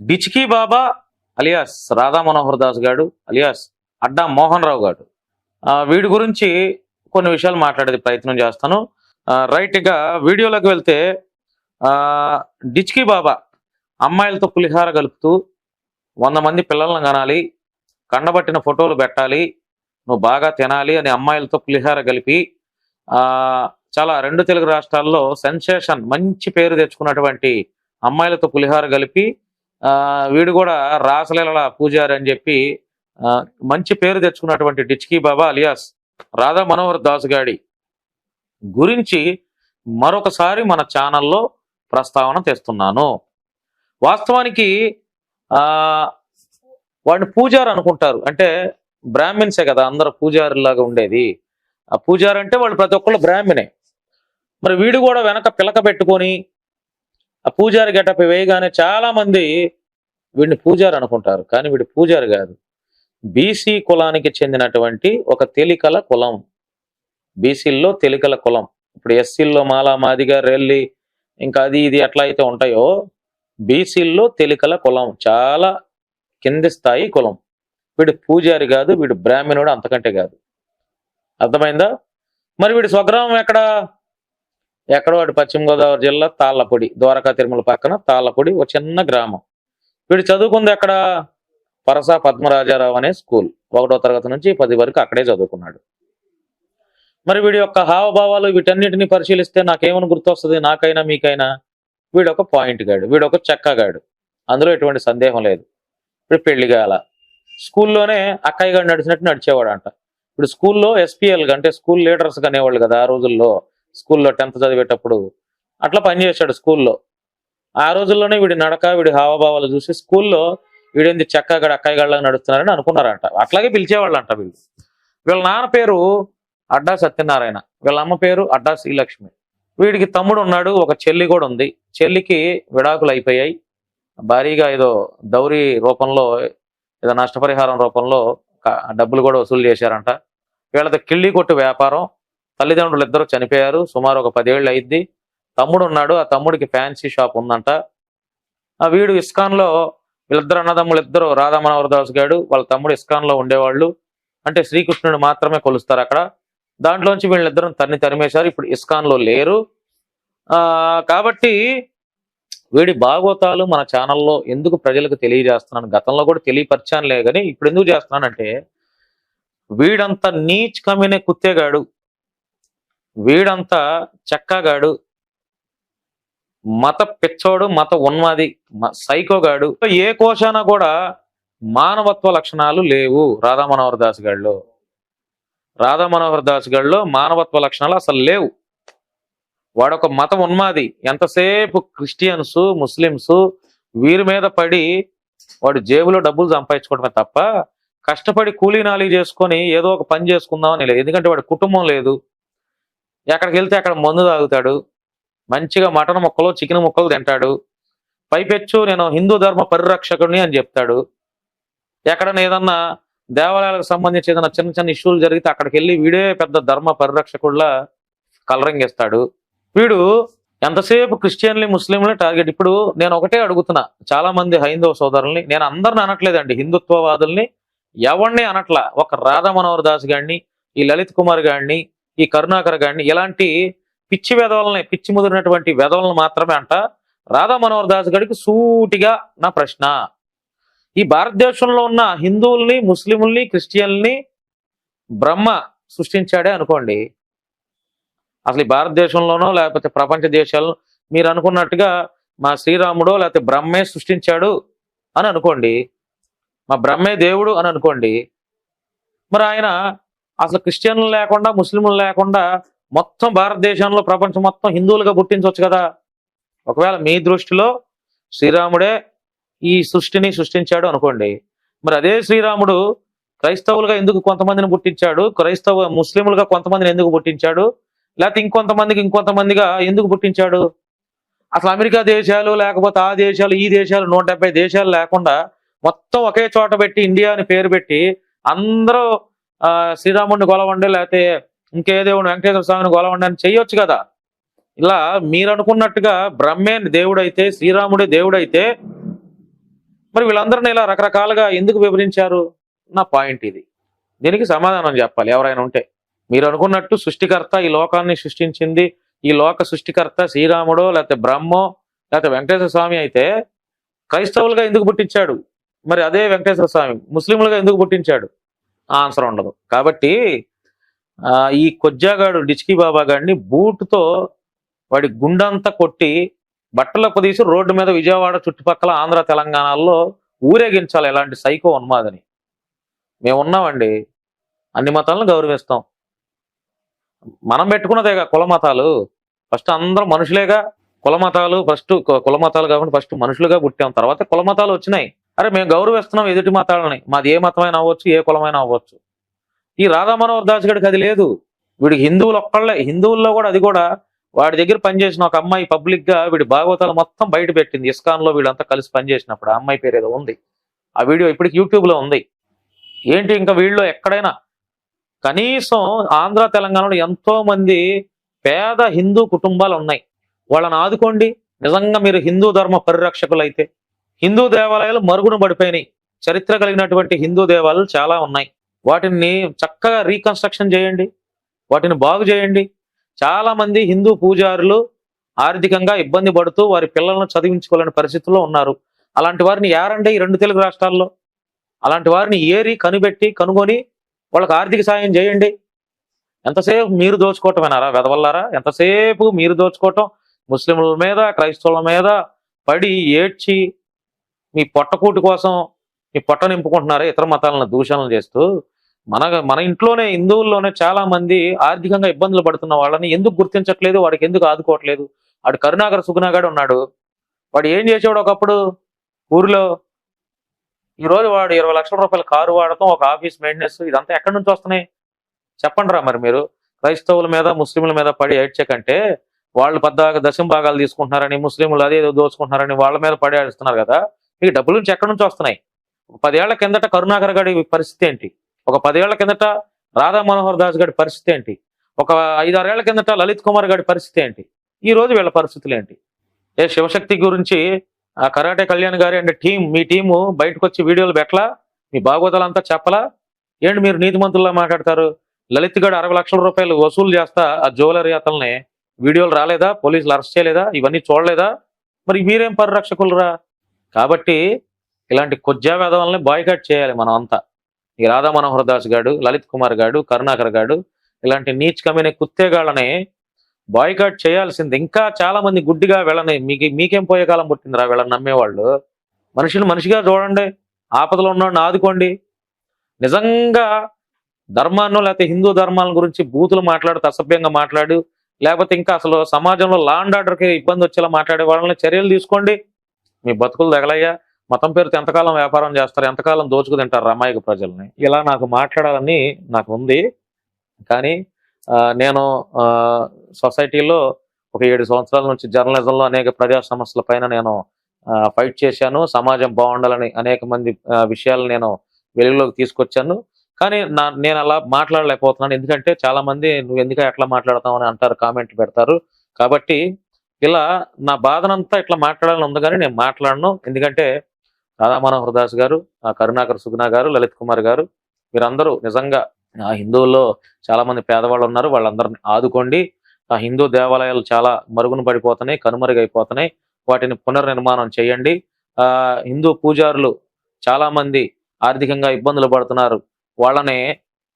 డిచ్కీ Baba alias Radha Manohar Das గారు alias అడ్డా మోహన్ రావు గారు వీడి గురించి కొన్ని విషయాలు మాట్లాడే ప్రయత్నం చేస్తాను. రైట్గా వీడియోలోకి వెళ్తే ఆ, డిచ్కీ బాబా అమ్మాయిలతో పులిహార కలుపుతూ వంద మంది పిల్లలను కనాలి కండబట్టిన ఫోటోలు పెట్టాలి నువ్వు బాగా తినాలి అని అమ్మాయిలతో పులిహార కలిపి చాలా రెండు తెలుగు రాష్ట్రాల్లో సెన్సేషన్ మంచి పేరు తెచ్చుకున్నటువంటి అమ్మాయిలతో పులిహార కలిపి వీడు కూడా రాసలీల పూజారి అని చెప్పి మంచి పేరు తెచ్చుకున్నటువంటి డిచ్కీ బాబా అలియాస్ రాధా మనోహర్ దాస్ గాడి గురించి మరొకసారి మన ఛానల్లో ప్రస్తావన తెస్తున్నాను. వాస్తవానికి వాడిని పూజారు అనుకుంటారు. అంటే బ్రాహ్మిన్సే కదా అందరూ పూజారులాగా ఉండేది. ఆ పూజారు అంటే వాళ్ళు ప్రతి ఒక్కళ్ళు బ్రాహ్మణే మరి వీడు కూడా వెనక పిలక పెట్టుకొని ఆ పూజారి గెటప్ వేయగానే చాలా మంది వీడిని పూజారి అనుకుంటారు కానీ వీడు పూజారి కాదు. బీసీ కులానికి చెందినటువంటి ఒక తెలికల కులం. బీసీల్లో తెలికల కులం. ఇప్పుడు ఎస్సీల్లో మాలా మాదిగా రెల్లి ఇంకా అది ఇది ఎట్లా అయితే ఉంటాయో బీసీల్లో తెలికల కులం. చాలా కింది స్థాయి కులం. వీడు పూజారి కాదు వీడు బ్రాహ్మణుడు అంతకంటే కాదు. అర్థమైందా? మరి వీడి స్వగ్రామం ఎక్కడ? ఎక్కడో అటు పశ్చిమ గోదావరి జిల్లా తాళ్ళపొడి ద్వారకా తిరుమల పక్కన తాళ్ళపొడి ఒక చిన్న గ్రామం. వీడు చదువుకుంది ఎక్కడ? పరసా పద్మరాజారావు అనే స్కూల్. ఒకటో తరగతి నుంచి పది వరకు అక్కడే చదువుకున్నాడు. మరి వీడి యొక్క హావభావాలు వీటన్నిటిని పరిశీలిస్తే నాకేమని గుర్తొస్తుంది? నాకైనా మీకైనా? వీడు ఒక పాయింట్ గాడు. వీడు ఒక చెక్కగాడు అందులో ఎటువంటి సందేహం లేదు. ఇప్పుడు పెళ్ళి కాల స్కూల్లోనే అక్కయ్య గారు నడిచినట్టు నడిచేవాడు అంట ఇప్పుడు స్కూల్లో ఎస్పీఎల్ అంటే స్కూల్ లీడర్స్ అనేవాళ్ళు కదా ఆ రోజుల్లో. స్కూల్లో టెన్త్ చదివేటప్పుడు అట్లా పనిచేశాడు స్కూల్లో. ఆ రోజుల్లోనే వీడి నడక వీడి హావభావాలు చూసి స్కూల్లో వీడేంది చక్కగడ అక్కయ్య గళ్ళగా నడుస్తున్నారని అనుకున్నారంట. అట్లాగే పిలిచేవాళ్ళంట వీళ్ళు. వీళ్ళ నాన్న పేరు అడ్డా సత్యనారాయణ. వీళ్ళ అమ్మ పేరు అడ్డా శ్రీలక్ష్మి. వీడికి తమ్ముడు ఉన్నాడు ఒక చెల్లి కూడా ఉంది. చెల్లికి విడాకులు అయిపోయాయి. భారీగా ఏదో దౌరీ రూపంలో ఏదో నష్టపరిహారం రూపంలో డబ్బులు కూడా వసూలు చేశారంట. వీళ్ళది కిళ్ళి కొట్టు వ్యాపారం. తల్లిదండ్రులు ఇద్దరు చనిపోయారు. సుమారు ఒక పదేళ్ళు అయింది. తమ్ముడు ఉన్నాడు. ఆ తమ్ముడికి ఫ్యాన్సీ షాప్ ఉందంట. ఆ వీడు ఇస్కాన్లో వీళ్ళిద్దరు అన్నదమ్ములు ఇద్దరు రాధా దాస్ గారు వాళ్ళ తమ్ముడు ఇస్కాన్లో ఉండేవాళ్ళు. అంటే శ్రీకృష్ణుడు మాత్రమే కొలుస్తారు అక్కడ. దాంట్లోంచి వీళ్ళిద్దరం తన్ని తరిమేశారు. ఇప్పుడు ఇస్కాన్లో లేరు. ఆ కాబట్టి వీడి భాగవతాలు మన ఛానల్లో ఎందుకు ప్రజలకు తెలియజేస్తున్నాను? గతంలో కూడా తెలియపరిచానులే కానీ ఇప్పుడు ఎందుకు చేస్తున్నానంటే వీడంత నీచ్ కమినే కుత్తేగాడు. వీడంతా చెక్కగాడు మత పిచ్చోడు మత ఉన్మాది సైకోగాడు. ఏ కోశాన కూడా మానవత్వ లక్షణాలు లేవు రాధా మనోహర్ దాస్ గాడిలో రాధా మనోహర్ దాస్ గాడిలో మానవత్వ లక్షణాలు అసలు లేవు. వాడొక మతం ఉన్మాది ఎంతసేపు క్రిస్టియన్స్ ముస్లిమ్స్ వీరి మీద పడి వాడు జేబులో డబ్బులు సంపాదించుకోవడమే తప్ప కష్టపడి కూలీనాలి చేసుకొని ఏదో ఒక పని చేసుకుందామని లేదు. ఎందుకంటే వాడి కుటుంబం లేదు. ఎక్కడికి వెళ్తే అక్కడ మందు తాగుతాడు. మంచిగా మటన్ ముక్కలు చికెన్ ముక్కలు తింటాడు. పైపెచ్చు నేను హిందూ ధర్మ పరిరక్షకుడిని అని చెప్తాడు. ఎక్కడన్నా ఏదన్నా దేవాలయాలకు సంబంధించి ఏదైనా చిన్న చిన్న ఇష్యూలు జరిగితే అక్కడికి వెళ్ళి వీడే పెద్ద ధర్మ పరిరక్షకుడిలా కలరింగ్ ఇస్తాడు వీడు ఎంతసేపు క్రిస్టియన్లు ముస్లింలే టార్గెట్ ఇప్పుడు నేను ఒకటే అడుగుతున్నా. చాలా మంది హైందవ సోదరుల్ని నేను అందరిని అనట్లేదండి. హిందుత్వవాదుల్ని ఎవరిని అనట్లా. ఒక రాధా మనోహర్ దాస్ గారిని ఈ లలిత్ కుమార్ గారిని ఈ కరుణాకర్ గారిని ఇలాంటి పిచ్చి వెధవలని పిచ్చి ముదిరినటువంటి వెధవలను మాత్రమే అంట. రాధా మనోహర్ దాస్ గారికి సూటిగా నా ప్రశ్న. ఈ భారతదేశంలో ఉన్న హిందువుల్ని ముస్లింల్ని క్రిస్టియన్ని బ్రహ్మ సృష్టించాడే అనుకోండి. అసలు ఈ భారతదేశంలోనో లేకపోతే ప్రపంచ దేశాల్లో మీరు అనుకున్నట్టుగా మా శ్రీరాముడో లేకపోతే బ్రహ్మే సృష్టించాడు అని అనుకోండి. మా బ్రహ్మే దేవుడు అని అనుకోండి. మరి ఆయన అసలు క్రిస్టియన్లు లేకుండా ముస్లింలు లేకుండా మొత్తం భారతదేశంలో ప్రపంచం మొత్తం హిందువులుగా పుట్టించవచ్చు కదా. ఒకవేళ మీ దృష్టిలో శ్రీరాముడే ఈ సృష్టిని సృష్టించాడు అనుకోండి. మరి అదే శ్రీరాముడు క్రైస్తవులుగా ఎందుకు కొంతమందిని పుట్టించాడు? క్రైస్తవ ముస్లింలుగా కొంతమందిని ఎందుకు పుట్టించాడు? లేకపోతే ఇంకొంతమందికి ఇంకొంతమందిగా ఎందుకు పుట్టించాడు? అసలు అమెరికా దేశాలు లేకపోతే ఆ దేశాలు ఈ దేశాలు నూట దేశాలు లేకుండా మొత్తం ఒకే చోట పెట్టి ఇండియా అని పేరు పెట్టి అందరూ శ్రీరాముడిని గొలవండి లేకపోతే ఇంకే దేవుడు వెంకటేశ్వర స్వామిని గొలవండి అని చెయ్యొచ్చు కదా. ఇలా మీరు అనుకున్నట్టుగా బ్రహ్మే దేవుడైతే శ్రీరాముడే దేవుడైతే మరి వీళ్ళందరిని ఇలా రకరకాలుగా ఎందుకు వివరించారు? నా పాయింట్ ఇది. దీనికి సమాధానం చెప్పాలి ఎవరైనా ఉంటే. మీరు అనుకున్నట్టు సృష్టికర్త ఈ లోకాన్ని సృష్టించింది. ఈ లోక సృష్టికర్త శ్రీరాముడో లేకపోతే బ్రహ్మో లేకపోతే వెంకటేశ్వర స్వామి అయితే క్రైస్తవులుగా ఎందుకు పుట్టించాడు? మరి అదే వెంకటేశ్వర స్వామి ముస్లింలుగా ఎందుకు పుట్టించాడు? ఆన్సర్ ఉండదు. కాబట్టి ఈ కొజ్జాగాడు డిచ్కీ బాబా గాడిని బూటుతో వాడి గుండంతా కొట్టి బట్టలకు తీసి రోడ్డు మీద విజయవాడ చుట్టుపక్కల ఆంధ్ర తెలంగాణలో ఊరేగించాలి ఎలాంటి సైకో ఉన్మాదని. మేము ఉన్నామండి. అన్ని మతాలను గౌరవిస్తాం. మనం పెట్టుకున్నదేగా కుల మతాలు. ఫస్ట్ అందరం మనుషులేగా కుల మతాలు ఫస్ట్ కుల మతాలు కాకుండా ఫస్ట్ మనుషులుగా పుట్టాం. తర్వాత కుల మతాలు వచ్చినాయి. అరే మేము గౌరవిస్తున్నాం ఎదుటి మతాలని. మాది ఏ మతమైనా అవ్వచ్చు ఏ కులమైనా అవ్వచ్చు. ఈ రాధా మనోహర్ దాస్ గడికి అది లేదు. వీడికి హిందువులు ఒక్కళ్ళే. హిందువుల్లో కూడా అది కూడా వాడి దగ్గర పనిచేసిన ఒక అమ్మాయి పబ్లిక్గా వీడి భాగవతాలు మొత్తం బయట పెట్టింది. ఇస్కాన్లో వీళ్ళంతా కలిసి పనిచేసినప్పుడు ఆ అమ్మాయి పేరు ఏదో ఉంది. ఆ వీడియో ఇప్పటికి యూట్యూబ్లో ఉంది. ఏంటి ఇంకా వీళ్ళు ఎక్కడైనా? కనీసం ఆంధ్ర తెలంగాణలో ఎంతో మంది పేద హిందూ కుటుంబాలు ఉన్నాయి. వాళ్ళని ఆదుకోండి. నిజంగా మీరు హిందూ ధర్మ పరిరక్షకులైతే హిందూ దేవాలయాలు మరుగున పడిపోయినాయి. చరిత్ర కలిగినటువంటి హిందూ దేవాలయాలు చాలా ఉన్నాయి. వాటిని చక్కగా రీకన్స్ట్రక్షన్ చేయండి. వాటిని బాగు చేయండి. చాలామంది హిందూ పూజారులు ఆర్థికంగా ఇబ్బంది పడుతూ వారి పిల్లలను చదివించుకోలేని పరిస్థితుల్లో ఉన్నారు. అలాంటి వారిని ఏరండి ఈ రెండు తెలుగు రాష్ట్రాల్లో? అలాంటి వారిని ఏరి కనిపెట్టి కనుగొని వాళ్ళకి ఆర్థిక సాయం చేయండి. ఎంతసేపు మీరు దోచుకోవటమేనారా వెదవల్లారా? ఎంతసేపు మీరు దోచుకోవటం? ముస్లింల మీద క్రైస్తవుల మీద పడి ఏడ్చి మీ పొట్టకూటి కోసం మీ పొట్ట నింపుకుంటున్నారు? ఇతర మతాలను దూషణలు చేస్తూ మన మన ఇంట్లోనే హిందువుల్లోనే చాలా మంది ఆర్థికంగా ఇబ్బందులు పడుతున్న వాళ్ళని ఎందుకు గుర్తించట్లేదు? వాడికి ఎందుకు ఆదుకోవట్లేదు? వాడు కరుణాకర సుగుణాగాడు ఉన్నాడు. వాడు ఏం చేసేవాడు ఒకప్పుడు? ఊరిలో ఈ రోజు వాడు ఇరవై లక్షల రూపాయల కారు వాడటం ఒక ఆఫీస్ మెయింటెనెన్స్ ఇదంతా ఎక్కడి నుంచి వస్తున్నాయి? చెప్పండిరా మరి మీరు. క్రైస్తవుల మీద ముస్లింల మీద పడి ఏడ్చే కంటే వాళ్ళు పద్దాక దశం భాగాలు తీసుకుంటున్నారని ముస్లింలు అదే దోచుకుంటున్నారని వాళ్ళ మీద పడి ఏడుస్తున్నారు కదా. మీకు డబ్బుల నుంచి ఎక్కడి నుంచి వస్తున్నాయి? పదేళ్ళ కిందట కరుణాకర్ గడి పరిస్థితి ఏంటి? ఒక పదేళ్ళ కిందట రాధా మనోహర్ దాస్ గడి పరిస్థితి ఏంటి? ఒక ఐదారేళ్ళ కిందట లలిత్ కుమార్ గడి పరిస్థితి ఏంటి? ఈ రోజు వీళ్ళ పరిస్థితులు ఏంటి? ఏ శివశక్తి గురించి ఆ కరాటే కళ్యాణ్ గారి అండ్ టీం మీ టీము బయటకు వచ్చి వీడియోలు పెట్టలా? మీ భాగవతాలంతా చెప్పలా? ఏంటి మీరు నీతిమంతుల్లా మాట్లాడతారు? లలిత్ గడు అరవై లక్షల రూపాయలు వసూలు చేస్తా ఆ జ్యువెలరీ అతల్ని వీడియోలు రాలేదా? పోలీసులు అరెస్ట్ చేయలేదా? ఇవన్నీ చూడలేదా? మరి మీరేం పరిరక్షకులరా కాబట్టి ఇలాంటి కొజ్జా వేదవల్ని బాయ్కాట్ చేయాలి మనం అంతా. ఈ రాధా మనోహర్ దాస్ గాడు లలిత్ కుమార్ గాడు కరుణాకర్ గాడు ఇలాంటి నీచ్ కమ్మిన కుత్తేగాళ్ళని బాయ్కాట్ చేయాల్సింది. ఇంకా చాలా మంది గుడ్డిగా వెళ్ళని మీకు మీకేం పోయే కాలం పుట్టిందిరా వీళ్ళని నమ్మేవాళ్ళు? మనుషులు మనిషిగా చూడండి. ఆపదలో ఉన్నవాడిని ఆదుకోండి. నిజంగా ధర్మాన్ని లేకపోతే హిందూ ధర్మాల గురించి బూతులు మాట్లాడు అసభ్యంగా మాట్లాడు లేకపోతే ఇంకా అసలు సమాజంలో లా అండ్ ఆర్డర్కి ఇబ్బంది వచ్చేలా మాట్లాడే వాళ్ళని చర్యలు తీసుకోండి. మీ బతుకులు తగలయ్యా. మతం పేరుతో ఎంతకాలం వ్యాపారం చేస్తారు ఎంతకాలం దోచుకు తింటారు అమాయక ప్రజల్ని. ఇలా నాకు మాట్లాడాలని నాకు ఉంది. కానీ నేను సొసైటీలో ఒక ఏడు సంవత్సరాల నుంచి జర్నలిజంలో అనేక ప్రజా సమస్యల పైన నేను ఫైట్ చేశాను. సమాజం బాగుండాలని అనేక మంది విషయాలు నేను వెలుగులోకి తీసుకొచ్చాను. కానీ నా నేను అలా మాట్లాడలేకపోతున్నాను. ఎందుకంటే చాలా మంది నువ్వు ఎందుకు ఎట్లా మాట్లాడతావు? అని అంటారు కామెంట్ పెడతారు. కాబట్టి ఇలా నా బాధనంతా ఇట్లా మాట్లాడాలని ఉంది కానీ నేను మాట్లాడను. ఎందుకంటే రాధామనోహర్ దాస్ గారు ఆ కరుణాకర్ సుగుణ గారు లలిత్ కుమార్ గారు వీరందరూ నిజంగా ఆ హిందువుల్లో చాలా మంది పేదవాళ్ళు ఉన్నారు. వాళ్ళందరిని ఆదుకోండి. ఆ హిందూ దేవాలయాలు చాలా మరుగున పడిపోతున్నాయి కనుమరుగైపోతున్నాయి. వాటిని పునర్నిర్మాణం చేయండి. ఆ హిందూ పూజారులు చాలా మంది ఆర్థికంగా ఇబ్బందులు పడుతున్నారు. వాళ్ళని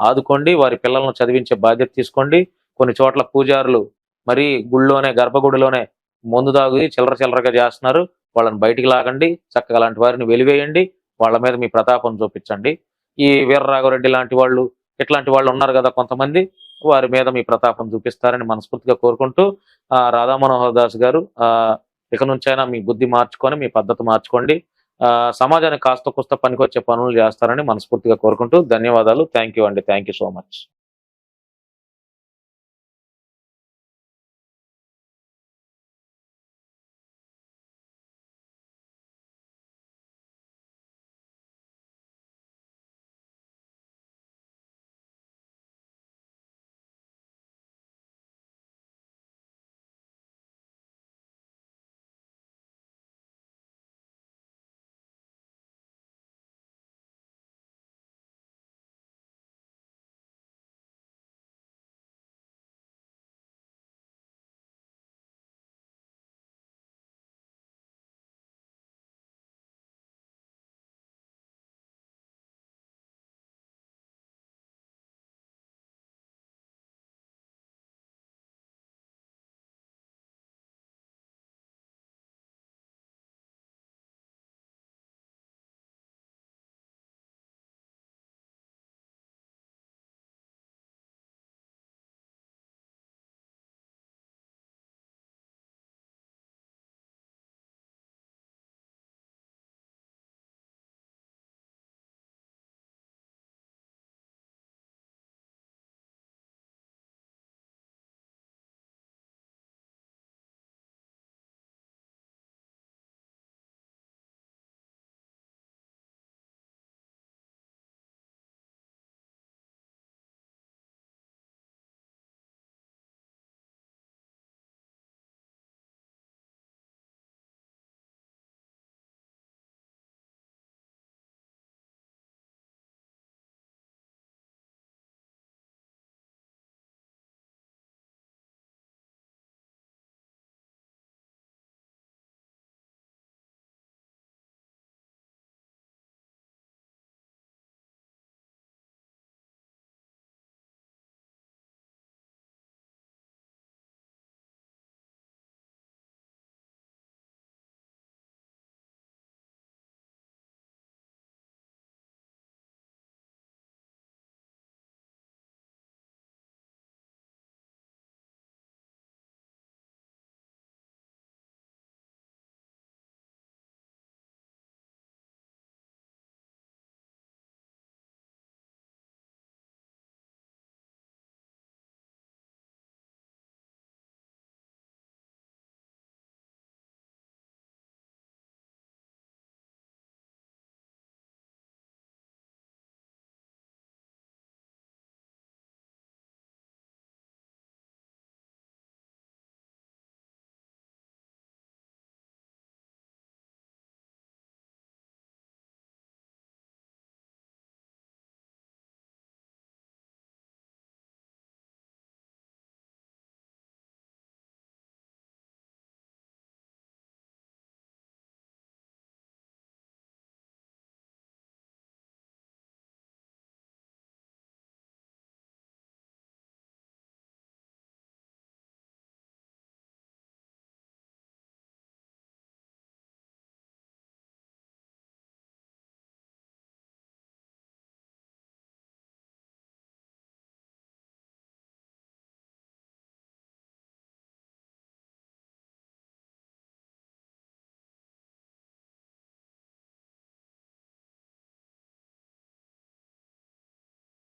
ఆదుకోండి. వారి పిల్లలను చదివించే బాధ్యత తీసుకోండి. కొన్ని చోట్ల పూజారులు మరి గుళ్ళోనే గర్భగుడిలోనే ముందు తాగి చిల్లర చిల్లరగా చేస్తున్నారు. వాళ్ళని బయటికి లాగండి చక్కగా అలాంటి వారిని వెలివేయండి. వాళ్ళ మీద మీ ప్రతాపం చూపించండి. ఈ వీరరాఘవరెడ్డి లాంటి వాళ్ళు ఇట్లాంటి వాళ్ళు ఉన్నారు కదా కొంతమంది వారి మీద మీ ప్రతాపం చూపిస్తారని మనస్ఫూర్తిగా కోరుకుంటూ ఆ రాధా మనోహర్ దాస్ గారు ఆ ఇక నుంచైనా మీ బుద్ధి మార్చుకొని మీ పద్ధతి మార్చుకోండి. ఆ సమాజానికి కాస్త కుస్త పనికొచ్చే పనులు చేస్తారని మనస్ఫూర్తిగా కోరుకుంటూ ధన్యవాదాలు. థ్యాంక్ యూ అండి. Thank you so much.